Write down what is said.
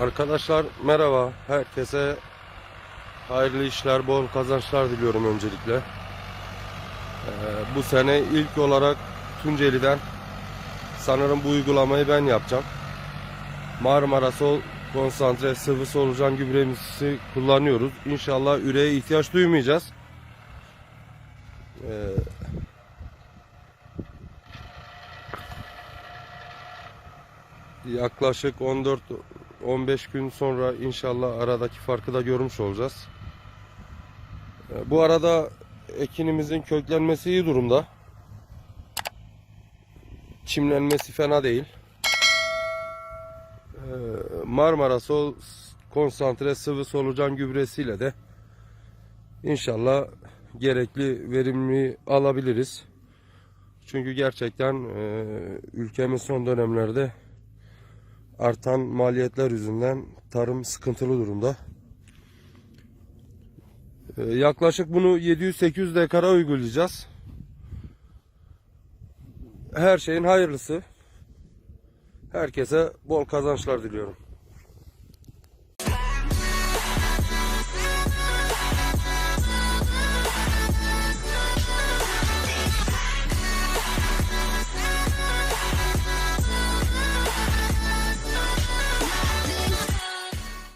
Arkadaşlar merhaba. Herkese hayırlı işler, bol kazançlar diliyorum öncelikle. Ee, bu sene ilk olarak Tunceli'den sanırım bu uygulamayı ben yapacağım. Marmara Sol konsantre sıvı solucan gübremizi kullanıyoruz. İnşallah üreye ihtiyaç duymayacağız. Ee, yaklaşık 14 15 gün sonra inşallah aradaki farkı da görmüş olacağız. Ee, Bu arada ekinimizin köklenmesi iyi durumda. Çimlenmesi fena değil. Ee, Marmara Sol konsantre sıvı solucan gübresiyle de inşallah gerekli verimli alabiliriz. Çünkü gerçekten e, ülkemiz son dönemlerde artan maliyetler yüzünden tarım sıkıntılı durumda. Ee, yaklaşık bunu 700-800 dekara uygulayacağız. Her şeyin hayırlısı. Herkese bol kazançlar diliyorum.